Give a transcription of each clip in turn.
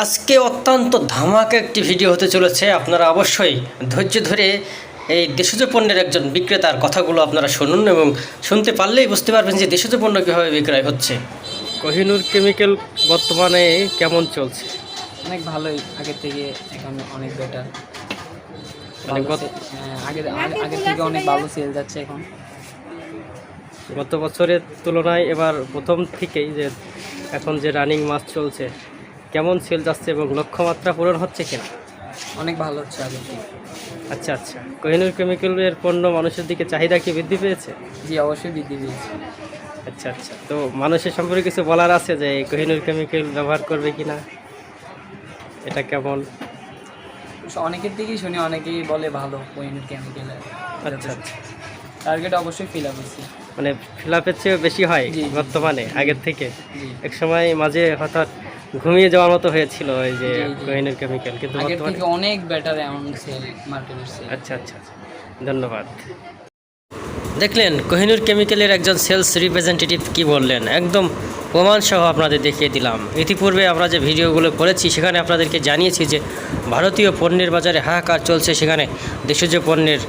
আজকে অত্যন্ত ধামাকা একটি ভিডিও হতে চলেছে। আপনারা অবশ্যই ধৈর্য ধরে এই দেশজ পণ্যের একজন বিক্রেতার কথাগুলো আপনারা শুনুন এবং শুনতে পারলেই বুঝতে পারবেন যে দেশজ পণ্য কীভাবে বিক্রয় হচ্ছে। কোহিনুর কেমিক্যাল বর্তমানে কেমন চলছে? অনেক ভালোই। আগের থেকে এখন অনেক বেটার মানে গত আগে আগে- আগের থেকে অনেক ভালো সেল যাচ্ছে এখন। গত বছরের তুলনায় এবার প্রথম থেকেই যে এখন যে রানিং মাছ চলছে কেমন সেল যাচ্ছে এবং লক্ষ্যমাত্রা পূরণ হচ্ছে কিনা? অনেক ভালো হচ্ছে থেকে আচ্ছা আচ্ছা। কোহিনুর কেমিক্যালের পণ্য মানুষের দিকে চাহিদা কি বৃদ্ধি পেয়েছে? জি অবশ্যই বৃদ্ধি পেয়েছে। আচ্ছা আচ্ছা। তো মানুষের সম্পর্কে কিছু বলার আছে যে কোহিনুর কেমিক্যাল ব্যবহার করবে কি না এটা কেমন? অনেকের দিকেই শুনি অনেকেই বলে ভালো কোহিনুর কেমিক্যাল। আচ্ছা আচ্ছা। টার্গেট অবশ্যই ফিল আপ হচ্ছে। মানে ফিল আপের চেয়ে বেশি হয়। বর্তমানে আগের থেকে। এক সময় মাঝে হঠাৎ ঘুমিয়ে যাওয়ার মতো হয়েছিল ওই যে। কোহিনুর কেমিক্যাল কিন্তু বর্তমানে থেকে অনেক বেটার এমন সেল মার্কেটের সেল আচ্ছা আচ্ছা। ধন্যবাদ। দেখলেন কোহিনুর কেমিক্যালের একজন সেলস রিপ্রেজেন্টেটিভ কি বললেন? একদম প্রমাণ সহ আপনাদের দেখিয়ে দিলাম। ইতিপূর্বে আমরা যে ভিডিওগুলো করেছি সেখানে আপনাদেরকে জানিয়েছি যে ভারতীয় পণ্যের বাজারে হাহাকার চলছে সেখানে দেশজ পণ্যের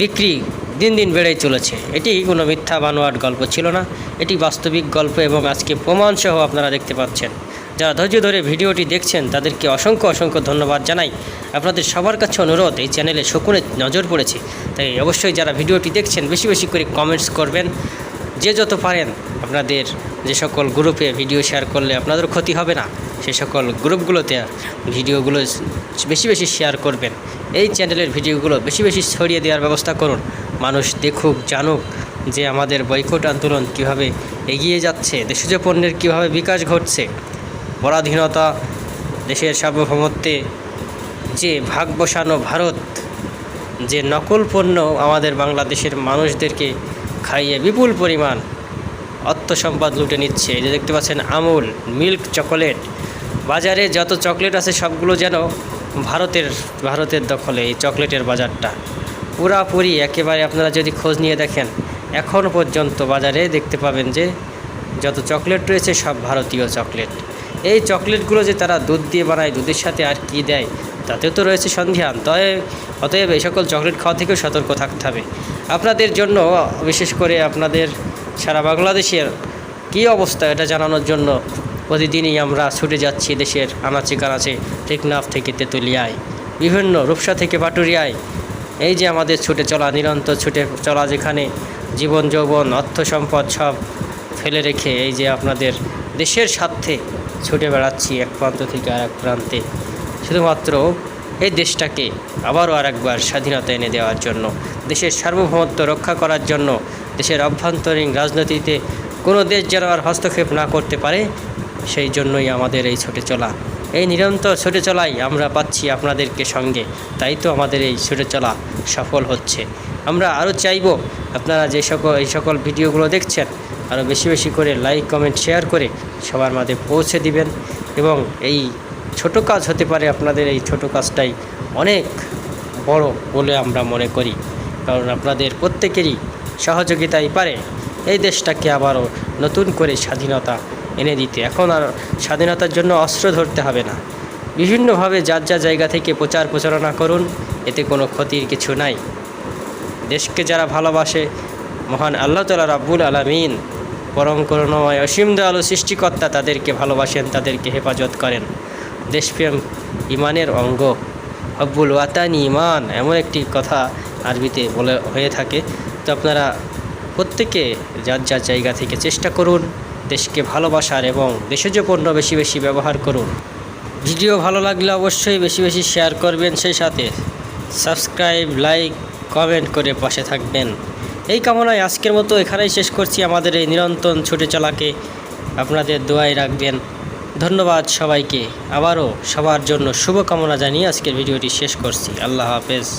বিক্রি দিন দিন বেড়েই চলেছে। এটি কোনো মিথ্যা বানোয়াট গল্প ছিল না। এটি বাস্তবিক গল্প এবং আজকে প্রমাণ সহ আপনারা দেখতে পাচ্ছেন। যারা ধৈর্য ধরে ভিডিওটি দেখছেন, তাদেরকে অসংখ্য অসংখ্য ধন্যবাদ জানাই। আপনাদের সবার কাছে অনুরোধ, এই চ্যানেলে শকুনে নজর পড়েছে। তাই অবশ্যই যারা ভিডিওটি দেখছেন, বেশি বেশি করে কমেন্টস করবেন। যে যত পারেন, আপনাদের যে সকল গ্রুপে ভিডিও শেয়ার করলে আপনাদের ক্ষতি হবে না, সে সকল গ্রুপগুলোতে ভিডিওগুলো বেশি বেশি শেয়ার করবেন। এই চ্যানেলের ভিডিওগুলো বেশি বেশি ছড়িয়ে দেওয়ার ব্যবস্থা করুন। মানুষ দেখুক, জানুক যে আমাদের বয়কট আন্দোলন কীভাবে এগিয়ে যাচ্ছে, দেশজ পণ্যের কীভাবে বিকাশ ঘটছে। পরাধীনতা, দেশের সার্বভৌমত্বে যে ভাগ বসানো ভারত, যে নকল পণ্য আমাদের বাংলাদেশের মানুষদেরকে খাইয়ে বিপুল পরিমাণ অর্থ সম্পদ লুটে নিচ্ছে। এই যে দেখতে পাচ্ছেন আমুল, মিল্ক চকোলেট। বাজারে যত চকলেট আছে সবগুলো যেন ভারতের ভারতের দখলে এই চকলেটের বাজারটা। পুরাপুরি একেবারে আপনারা যদি খোঁজ নিয়ে দেখেন এখনও পর্যন্ত বাজারে দেখতে পাবেন যে যত চকলেট রয়েছে সব ভারতীয় চকলেট। এই চকলেটগুলো যে তারা দুধ দিয়ে বানায়, দুধের সাথে আর কি দেয়, তাতেও তো রয়েছে সন্ধিহান তবে অতএব এই সকল চকলেট খাওয়া থেকেও সতর্ক থাকতে হবে। আপনাদের জন্য, বিশেষ করে আপনাদের সারা বাংলাদেশের কী অবস্থা এটা জানানোর জন্য প্রতিদিনই আমরা ছুটে যাচ্ছি দেশের আনাচে কানাচে টেকনাফ থেকে তেঁতুলিয়ায়, বিভিন্ন রূপসা থেকে পাটুরিয়ায় এই যে আমাদের ছুটে চলা, নিরন্তর ছুটে চলা যেখানে জীবন, যৌবন, অর্থ সম্পদ সব ফেলে রেখে এই যে আপনাদের দেশের স্বার্থে ছুটে বেড়াচ্ছি এক প্রান্ত থেকে আর এক প্রান্তে। শুধুমাত্র এই দেশটাকে আবারও আরেকবার স্বাধীনতা এনে দেওয়ার জন্য, দেশের সার্বভৌমত্ব রক্ষা করার জন্য, দেশের অভ্যন্তরীণ রাজনীতিতে কোনো দেশ যেন আর হস্তক্ষেপ না করতে পারে, সেই জন্যই আমাদের এই ছুটে চলা। এই নিরন্তর ছুটে চলাই আমরা পাচ্ছি আপনাদেরকে সঙ্গে, তাই তো আমাদের এই ছুটে চলা সফল হচ্ছে। আমরা আরও চাইব, আপনারা যে সকল, এই সকল ভিডিওগুলো দেখছেন আরও বেশি বেশি করে লাইক কমেন্ট শেয়ার করে সবার মাঝে পৌঁছে দিবেন এবং এই ছোট কাজ হতে পারে আপনাদের এই ছোট কাজটাই অনেক বড় বলে আমরা মনে করি। কারণ আপনাদের প্রত্যেকেরই সহযোগিতাই পারে এই দেশটাকে আবারও নতুন করে স্বাধীনতা এনে দিতে। এখন আর স্বাধীনতার জন্য অস্ত্র ধরতে হবে না। বিভিন্নভাবে যার যা জায়গা থেকে প্রচার প্রচারণা করুন, এতে কোনো ক্ষতির কিছু নাই। দেশকে যারা ভালোবাসে, মহান আল্লাহ তালা রাব্বুল আলমিন পরম করুণময় অসীম দয়ালু সৃষ্টিকর্তা তাদেরকে ভালোবাসেন, তাদেরকে হেফাজত করেন। দেশপ্রেম ইমানের অঙ্গ। হব্বুল ওয়াতানি ইমান এমন একটি কথা আরবিতে বলে হয়ে থাকে। তো আপনারা প্রত্যেকে যার যার জায়গা থেকে চেষ্টা করুন, দেশকে ভালোবাসার এবং দেশজ পণ্য বেশি বেশি ব্যবহার করুন। ভিডিও ভালো লাগলে অবশ্যই বেশি বেশি শেয়ার করবেন। সেই সাথে সাবস্ক্রাইব, লাইক, কমেন্ট করে পাশে থাকবেন। এই কামনায় আজকের মতো এখানেই শেষ করছি আমাদের এই নিরন্তন ছুটে চলাকে। আপনাদের দোয়াই রাখবেন। ধন্যবাদ সবাইকে। আবারও সবার জন্য শুভকামনা জানিয়ে আজকের ভিডিওটি শেষ করছি। আল্লাহ হাফেজ।